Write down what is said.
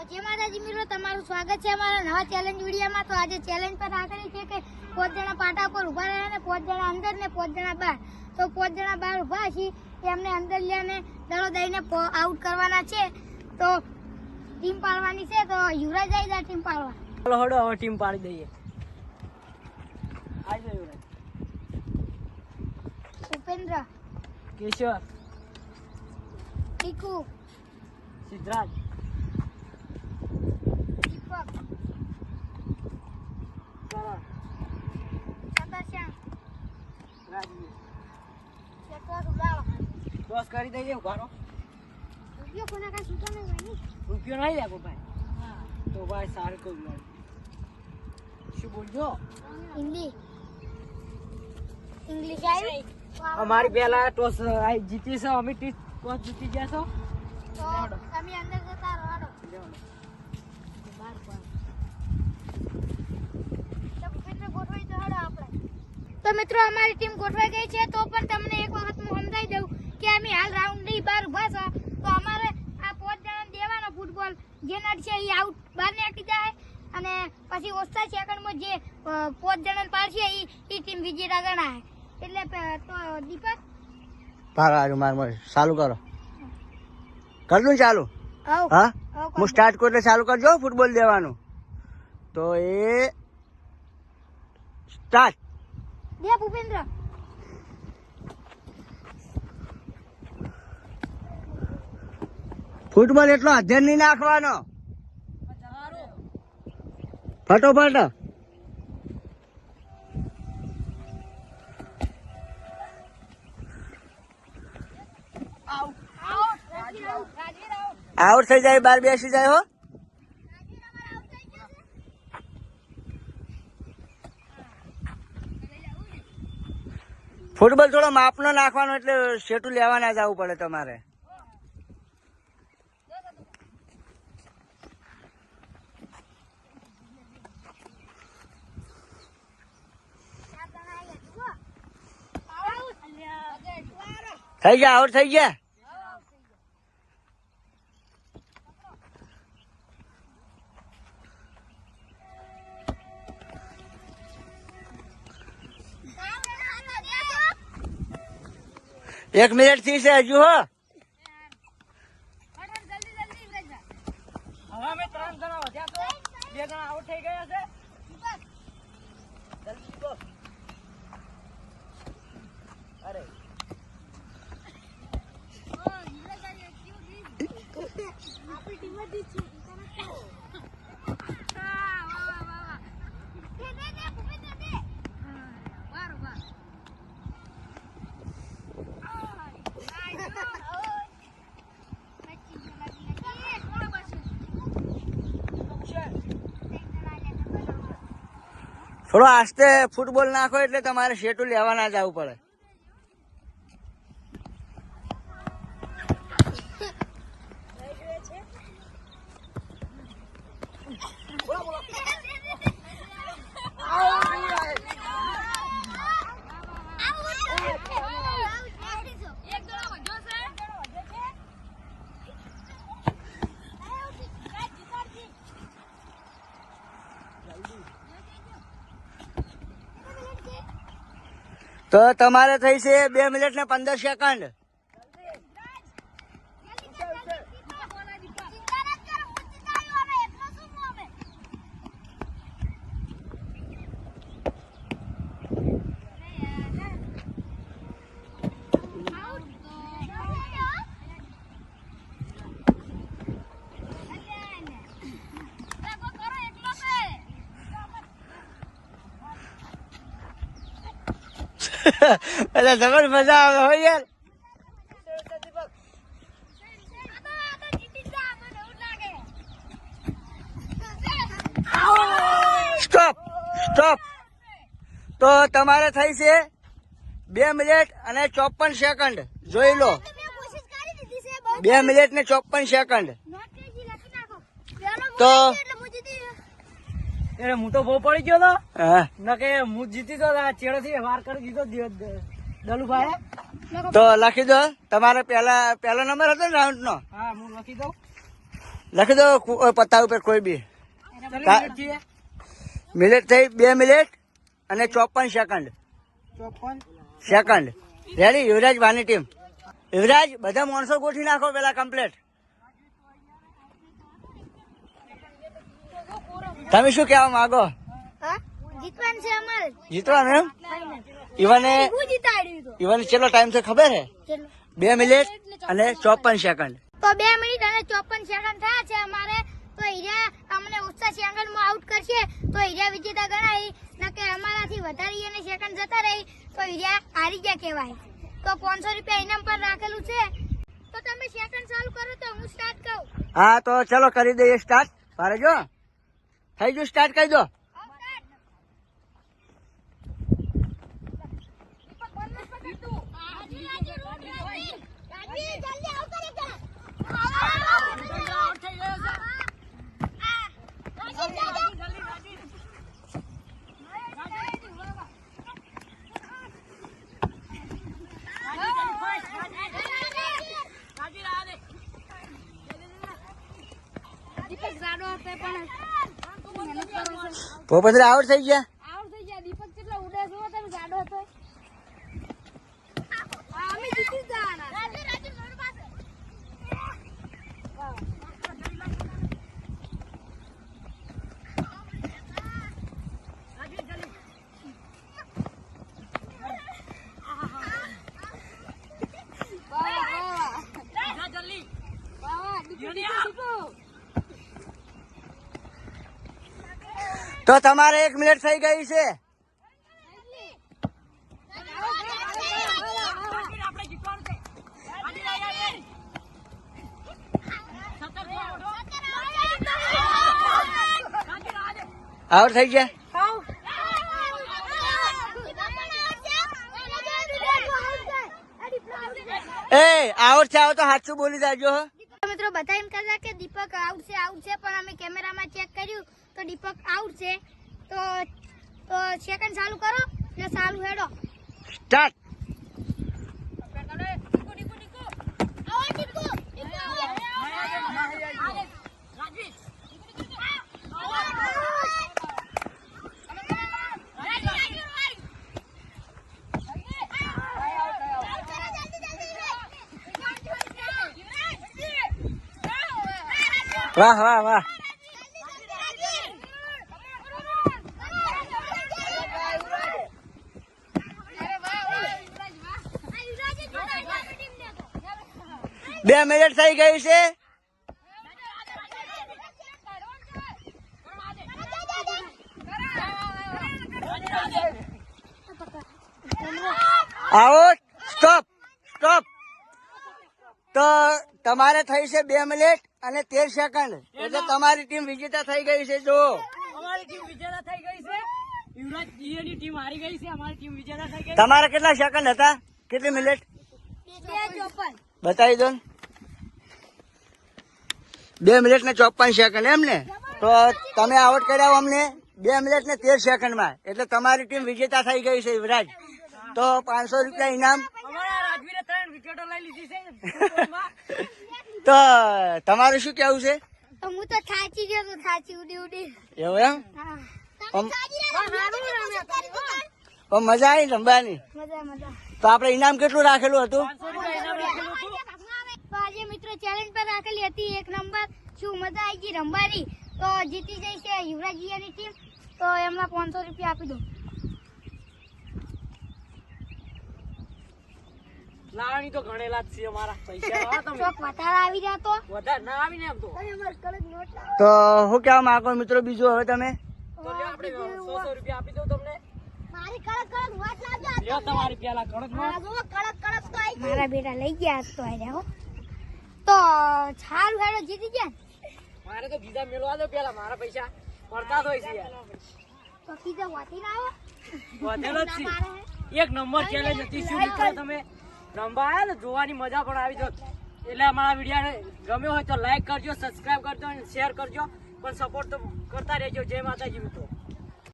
તો જે માતાજી મિત્રો તમારું સ્વાગત છે અમારા નવા ચેલેન્જ વિડીયોમાં. તો આજે ચેલેન્જ પર રાખેલી છે કે પાંચ જણા પાટા પર ઊભા રહ્યા ને પાંચ જણા અંદર ને પાંચ જણા બહાર. તો પાંચ જણા બહાર ઊભા છીએ એમને અંદર લઈને દડો દઈને આઉટ કરવાના છે. તો ટીમ પાડવાની છે તો યુવરાજ આવી જાય ટીમ પાડવા. ચાલો હડો હવે ટીમ પાડી દઈએ. આવી યુવરાજ. ઉપેન્દ્ર ટીકુ સિદ્ધરાજ. ચેતવર કરી દઈએ ઉભારો રૂપિયો કોના કાંઈ છૂટો નહીં રૂપિયો નહીં લાગો ભાઈ તો ભાઈ સારું કહું મારે શું બોલજો? હિન્દી ઇંગ્લિશ આવી અમારી પહેલા ટોસ જીતી છે અમે ટી ટોસ જીતી ગયા છો? તમે અંદર જતા રહો હાલો. તો ભૂપેન્દ્ર ગોઠવાઈ તો હાલો આપણે. તો મિત્રો અમારી ટીમ ગોઠવાઈ ગઈ છે તો પણ તમને એક વખત હું સમજાવી દઉં કે અમે હાલ રાઉન્ડની બહાર ઊભા છો. તો અમારે આ પાંચ જણાને દેવાનો ફૂટબોલ જે નડશે એ આઉટ બહાર નીકળી જાય. અને પછી ઓછા સેકન્ડમાં જે પાંચ જણાને પાડશે એ એ ટીમ વિજેતા ગણાય. એટલે તો દીપક? પાડવાનું માર માર. ચાલુ કરો. કર ચાલુ? હા? હું સ્ટાર્ટ કરું એટલે ચાલુ કરજો ફૂટબોલ દેવાનું. તો એ સ્ટાર્ટ દે ભૂપેન્દ્ર. ફૂટબોલ એટલો અધ્યયન નહીં નાખવાનો. ફટોફટ. આઉટ થઈ જાય બાર બેસી જાય હો. ફૂટબોલ થોડો માપનો નાખવાનો એટલે શેટું લેવા ના જવું પડે તમારે. થઈ ગયા આઉટ થઈ ગયા? એક મિનિટથી છે હજુ હો. હવે ત્રણ જણા વધ્યા તો બે જણા આઉટ થઈ ગયા છે. જલ્દી કહો. અરે. થોડો આસ્તે ફૂટબોલ નાખો એટલે તમારે શેટું લેવા ના જવું પડે તો તમારે થઈ છે બે મિનિટ ને પંદર સેકન્ડ એટલે જબર મજા આવે હોય યાર. સ્ટોપ સ્ટોપ તો તમારે થઈ છે બે મિનિટ અને ચોપન સેકન્ડ. જોઈ લો. બે મિનિટ ને ચોપન સેકન્ડ. તો એટલે હું તો બહુ પડી ગયો તો. હા? ન કે હું જીતી તો ચેડો થી વાર કરી દીધો દ- દ- દલુભાઈ તો લખી દો. તમારે પહેલા પેલો નંબર હતો ને રાઉન્ડ નો હા હું લખી દઉં. લખી દો પત્તા ઉપર કોઈ બી. મિનિટ મિનિટ થઈ બે મિનિટ અને ચોપન સેકન્ડ. ચોપન. સેકન્ડ. રેડી? યુવરાજ વાની ટીમ. યુવરાજ બધા માણસો ગોઠવી નાખો પેલા કમ્પ્લેટ. તમે શું કહેવા માંગો? જીતવાનું છે અમારે. જીતવાનું એમ? ઈવને ઈવને કેટલો ટાઈમ છે ખબર હે બે મિનિટ અને ચોપન સેકન્ડ તો બે મિનિટ અને ચોપન સેકન્ડ થયા છે અમારે. તો હીરા અમને ઓછા સેકન્ડમાં આઉટ કરશે. તો હીરા વિજેતા ગણાય. નકે અમારાથી વધારે એને સેકન્ડ જતા રહી. તો હીરા હારી ગયા કહેવાય. તો પાંચસો રૂપિયા ઇનામ પર રાખેલું છે. તો તમે સેકન્ડ ચાલુ કરો તો હું સ્ટાર્ટ કહું. હા તો ચલો કરી દઈએ સ્ટાર્ટ મારે જો. થઈ ગયું સ્ટાર્ટ કરી દો. દીપક જાડો છો. આઉટ થઈ ગયા આઉટ થઈ ગયા દીપક કેટલો ઉડે છો તમે જાડો હતો અમે જીતી જ જવાના રાજુ રાજુ નોડ પાસે તો તમારે એક મિનિટ થઈ ગઈ છે આઉટ થઈ ગયા એ આઉટ થાવ તો સાચું બોલી જાજો હો. મિત્રો બધા એમ કહેતા કે દીપક આઉટ છે આઉટ છે પણ અમે કેમેરામાં ચેક કર્યું તો દીપક આઉટ છે તો સેકન્ડ ચાલુ કરો ને ચાલુ હેડો. સ્ટાર્ટ વાહ વાહ વાહ. બે મિનિટ થઈ ગઈ છે? આવો સ્ટોપ સ્ટોપ તો તમારે થઈ છે બે મિનિટ અને તેર સેકન્ડ એટલે તમારી ટીમ વિજેતા થઈ ગઈ છે જો અમારી ટીમ વિજેતા થઈ ગઈ છે. યુવરાજ જીએની ટીમ હારી ગઈ છે અમારી ટીમ વિજેતા થઈ ગઈ તમારે કેટલા સેકન્ડ હતા? કેટલી મિનિટ બતાવી દો ને. બે મિનિટ ને ચોપન સેકન્ડ એમ ને? તો તમે આઉટ કર્યા અમને. બે મિનિટ ને તેર સેકન્ડમાં એટલે તમારી ટીમ વિજેતા થઈ ગઈ છે યુવરાજ. તો પાંચસો રૂપિયા ઇનામ. અમારા રાજવીરે ત્રણ વિકેટો લઈ લીધી છે. ફૂટબોલમાં. તો તમારું શું કેવું છે? હું તો થાચી ગયો તો થાચી ઉડી ઉડી. એવું એમ? હા. મજા આવી રમવાની તો આપણે ઇનામ કેટલું રાખેલું હતું પાંચસો રૂપિયા ઇનામ રાખેલું હતું તો આજે મિત્રો ચેલેન્જ પર રાખેલી હતી. એક નંબર શું મજા આવી ગઈ? રમવાની તો જીતી જઈ છે યુવરાજીયાની ટીમ તો એમના પાંચસો રૂપિયા આપી દો. લાવણી તો ગણેલા જ છે અમારા. પૈસા તમે. વધારે આવી રહ્યા તો? વધારે ના આવીને એમ તો. તો શું કહેવા માંગો મિત્રો બીજું હવે તમે? તો આપણે સો સો રૂપિયા આપી દઉં તમને. કડક કડક તમારી પેલા કડક કડક તો મારા બેટા લઈ ગયા આજ તો આયા હો. તો સારું હેડો જીતી ગયા મારે તો બીજા મેળવા દો પેલા મારા પૈસા પડતા હોય છે તો કીધું વાતી ના આવે. વધેલો જ છે. એક નંબર ચેલેન્જ હતી. શું મિત્રો તમે? રમવા ને જોવાની મજા પણ આવી જોત. એટલે અમારા વિડિયાને ગમ્યો હોય તો લાઈક કરજો સબસ્ક્રાઇબ કરજો અને શેર કરજો. પણ સપોર્ટ તો કરતા રહેજો. જય માતાજી મિત્રો.